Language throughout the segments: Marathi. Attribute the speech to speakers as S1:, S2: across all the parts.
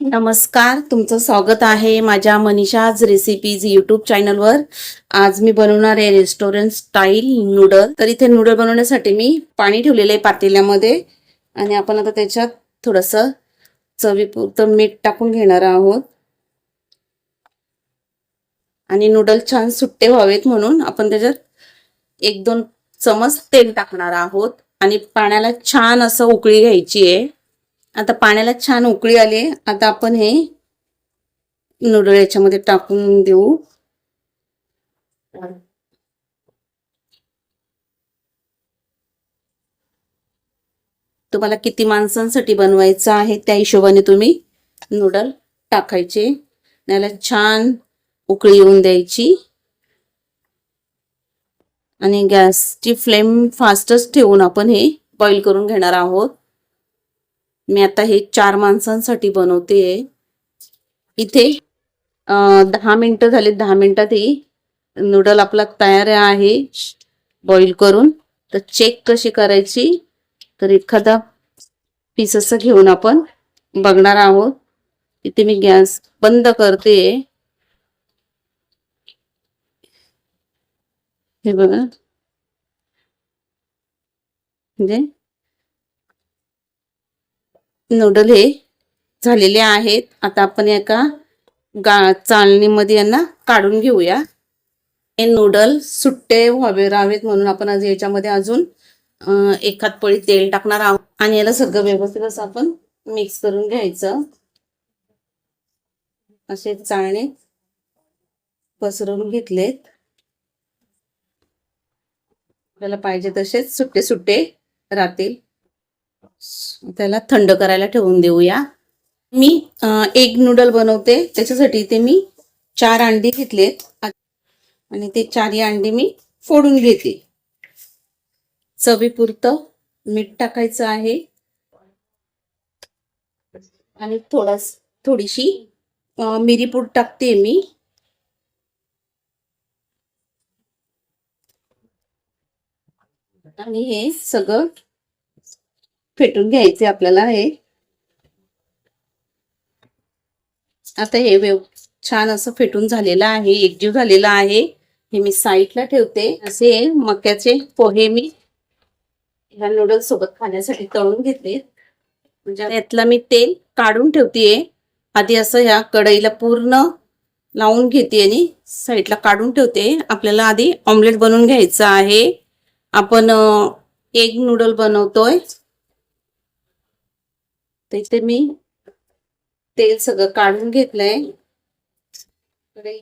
S1: नमस्कार तुमचं स्वागत आहे माझ्या मनीषाज रेसिपीज यूट्यूब चॅनलवर आज मी बनवणार आहे रेस्टॉरंट स्टाईल नूडल तर इथे नूडल बनवण्यासाठी मी पाणी ठेवलेलं आहे पातेल्यामध्ये. आणि आपण आता त्याच्यात थोडंसं चवीपुरतं मीठ टाकून घेणार आहोत. आणि नूडल छान सुट्टे व्हावेत म्हणून आपण त्याच्यात एक दोन चमच तेल टाकणार आहोत. आणि पाण्याला छान असं उकळी घ्यायची आहे. आता पाण्याला छान उकळी आली. आता आपण हे नूडल याच्यामध्ये टाकून देऊ. तुम्हाला किती माणसांसाठी बनवायचं आहे त्या हिशोबाने तुम्ही नूडल टाकायचे. त्याला छान उकळी येऊन द्यायची. आणि गॅसची फ्लेम फास्टच ठेवून आपण हे बॉईल करून घेणार आहोत. मी आता हे चार माणसांसाठी बनवते. इथे दहा मिनिटं झाले दहा मिनटात ही नूडल आपला तयार आहे. बॉईल करून. तर चेक कशी करायची? तर एखादा पीस असं घेऊन आपण बघणार आहोत. इथे मी गॅस बंद करते. हे बघा. म्हणजे नूडल हे झालेले आहेत. आता आपण एका गा चाळणीमध्ये यांना काढून घेऊया. हे नूडल सुट्टे व्हावे राहावेत म्हणून आपण आज याच्यामध्ये अजून एखाद पळी तेल टाकणार आहोत. आणि याला सगळं व्यवस्थित असं आपण मिक्स करून घ्यायचं. असे चाळणे पसरवून घेतलेत. आपल्याला पाहिजे तसेच सुट्टे सुट्टे राहतील. त्याला थंड करायला ठेवून देऊया. मी एग नूडल बनवते. त्याच्यासाठी ते मी चार अंडी घेतलेत. आणि ते चारही अंडी मी फोडून घेते. चवीपुरतं मीठ टाकायचं आहे. आणि थोडास थोडीशी मिरीपूड टाकते मी. आणि हे सगळं फेटून घ्यायचे आपल्याला हे. आता हे व्यव छान असं फेटून झालेलं आहे एकजीव झालेला आहे. हे मी साईडला ठेवते. असे मक्याचे पोहे मी ह्या नूडल्स सोबत खाण्यासाठी तळून घेतले. म्हणजे यातला मी तेल काढून ठेवतेय आधी असं ह्या कढईला पूर्ण लावून घेते आणि साईडला काढून ठेवते. आपल्याला आधी ऑमलेट बनवून घ्यायचं आहे. आपण एग नूडल बनवतोय. तर इथे मी तेल सगळं काढून घेतलंय.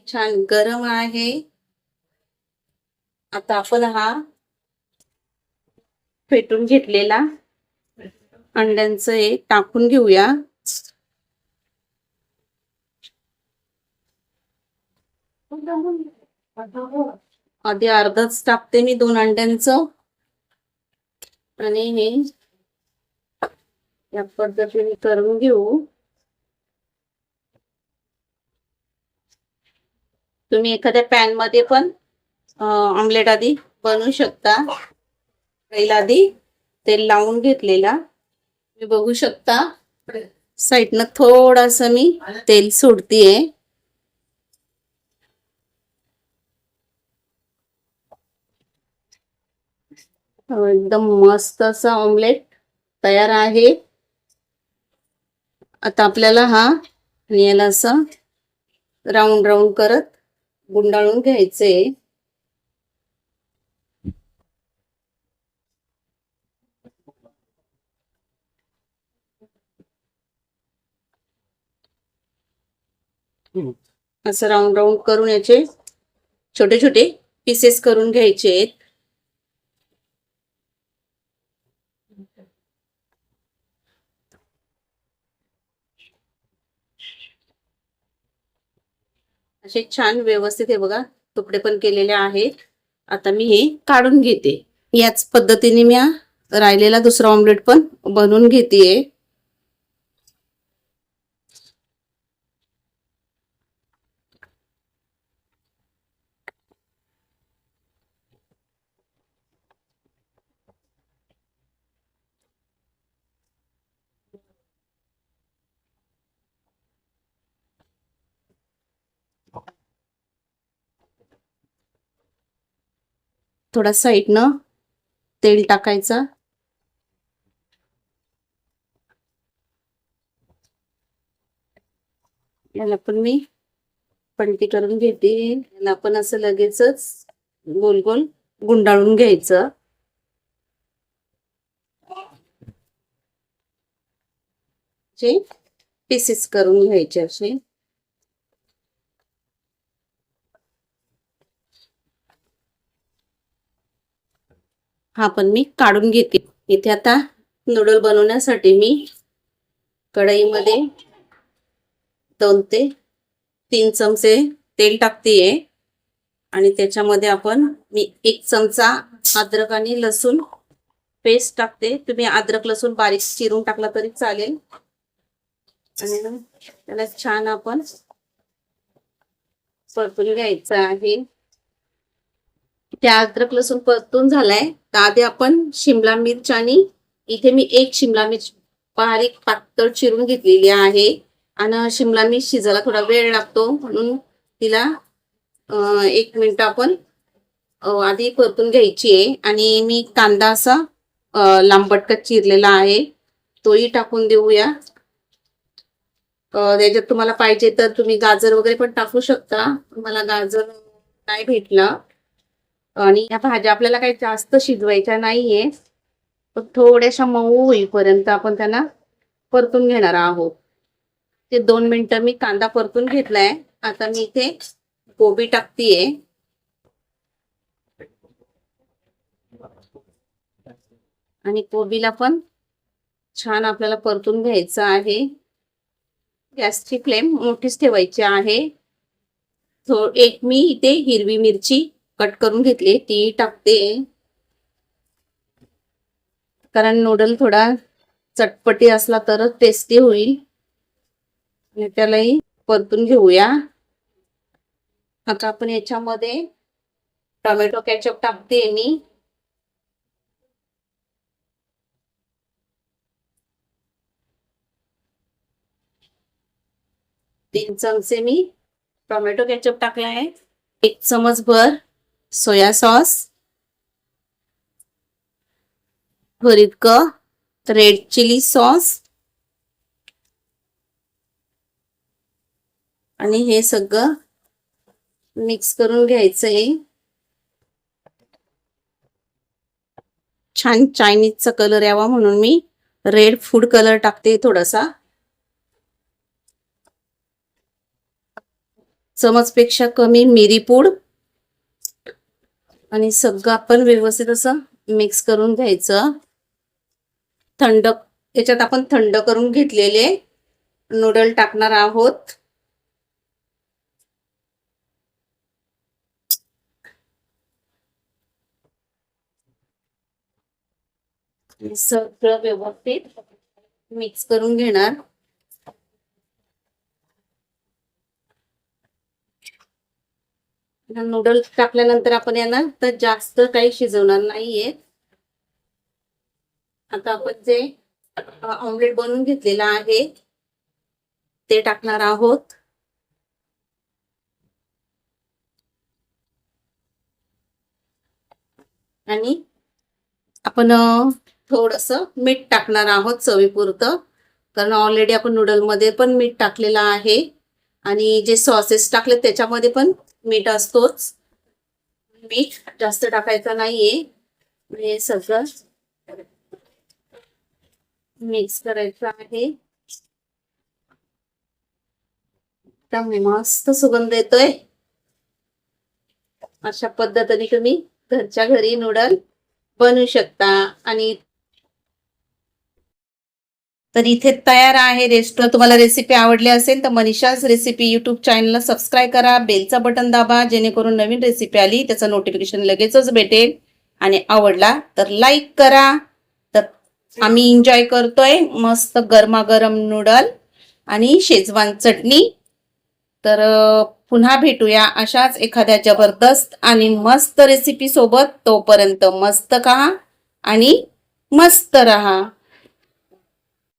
S1: छान गरम आहे. आता आपण हा फेटून घेतलेला अंड्यांचं हे टाकून घेऊया. आधी अर्धाच टाकते मी दोन अंड्यांचं. आणि हे या पद्धतीने करून घेऊ. तुम्ही एखाद्या पॅनमध्ये पण ऑमलेट आधी बनवू शकता. पहिला आधी तेल लावून घेतलेला. तुम्ही बघू शकता. साईडनं थोडस मी तेल सोडतीये. एकदम मस्त असं ऑमलेट तयार आहे. आता आपल्याला हा आणि याला असं राऊंड राऊंड करत गुंडाळून घ्यायचे. असं राऊंड राऊंड करून याचे छोटे छोटे पीसेस करून घ्यायचे आहेत असे छान व्यवस्थित हे बघा तुकडे पण केलेले आहेत. आता मी हे काढून घेते. याच पद्धतीने मी राहिलेला दुसरा ऑमलेट पण बनवून घेते थोडा साईडनं तेल टाकायचं. याला पण मी पलटी करून घेते. याला आपण असं लगेचच गोल गोल गुंडाळून घ्यायचं. पीसेस करून घ्यायचे असे. हा पण मी काढून घेते. इथे आता नूडल बनवण्यासाठी मी कढईमध्ये दोन ते तीन चमचे तेल टाकतेय. आणि त्याच्यामध्ये आपण मी एक चमचा अद्रक आणि लसूण पेस्ट टाकते. तुम्ही अद्रक लसूण बारीक चिरून टाकला तरी चालेल. आणि त्याला छान आपण परतून घ्यायचं आहे. त्या अद्रक लसूण परतून झालाय. तर आधी आपण शिमला मिरच आणि इथे मी एक शिमला मिरच बारीक पातळ चिरून घेतलेली आहे. आणि शिमला मिरच शिजायला थोडा वेळ लागतो. म्हणून तिला एक मिनिट आपण आधी परतून घ्यायची आहे. आणि मी कांदा असा लांबटकत चिरलेला आहे. तोही टाकून देऊया. त्याच्यात तुम्हाला पाहिजे तर तुम्ही गाजर वगैरे पण टाकू शकता. मला गाजर नाही भेटला. आणि या भाज्या आपल्याला काही जास्त शिजवायच्या नाहीये. थोड्याशा मऊ होईपर्यंत आपण त्यांना परतून घेणार आहोत. ते दोन मिनिटं मी कांदा परतून घेतलाय. आता मी इथे कोबी टाकतीये. आणि कोबीला पण छान आपल्याला परतून घ्यायचं आहे. गॅसची फ्लेम मोठीच ठेवायची आहे. थो एक मी इथे हिरवी मिरची कट करून घेतली ती टाकते. कारण नूडल थोडा चटपटी असला तरच टेस्टी होईल. आणि त्यालाही परतून घेऊया. आता आपण याच्यामध्ये टोमॅटो कॅचअप टाकते मी. तीन चमचे मी टोमॅटो कॅचअप टाकला आहे. एक चमच भर सोया सॉस भरीत रेड चिली सॉस आणि हे सगळं मिक्स करून घ्यायचंय छान चायनीजचा कलर यावा म्हणून मी रेड फूड कलर टाकते थोडासा. चमचपेक्षा कमी मिरी पूड आणि सगळं आपण व्यवस्थित असं मिक्स करून घ्यायचं. थंड याच्यात आपण थंड करून घेतलेले नूडल टाकणार आहोत. सगळं व्यवस्थित मिक्स करून घेणार. नूडल्स टाकल्यानंतर आपण यांना तर जास्त काही शिजवणार नाहीये. आता आपण जे ऑमलेट बनवून घेतलेलं आहे ते टाकणार आहोत. आणि आपण थोडस मीठ टाकणार आहोत चवीपुरतं. कारण ऑलरेडी आपण नूडलमध्ये पण मीठ टाकलेलं आहे. आणि जे सॉसेस टाकले त्याच्यामध्ये पण मीठ असतोच. मीठ जास्त टाकायचं नाहीये. हे सगळं मिक्स करायचं आहे. त्यामुळे मस्त सुगंध येतोय. अशा पद्धतीने तुम्ही घरच्या घरी नूडल बनवू शकता. आणि तर इथे तयार आहे रेस्टॉरंट तुम्हाला रेसिपी आवडली असेल तर मनीषाज रेसिपी युट्यूब चॅनलला सबस्क्राईब करा. बेलचा बटन दाबा जेणेकरून नवीन रेसिपी आली त्याचं नोटिफिकेशन लगेचच भेटेल. आणि आवडला तर लाईक करा. तर आम्ही एन्जॉय करतोय. मस्त गरमागरम नूडल आणि शेजवान चटणी. तर पुन्हा भेटूया अशाच एखाद्या जबरदस्त आणि मस्त रेसिपी सोबत. तोपर्यंत मस्त खा आणि मस्त रहा.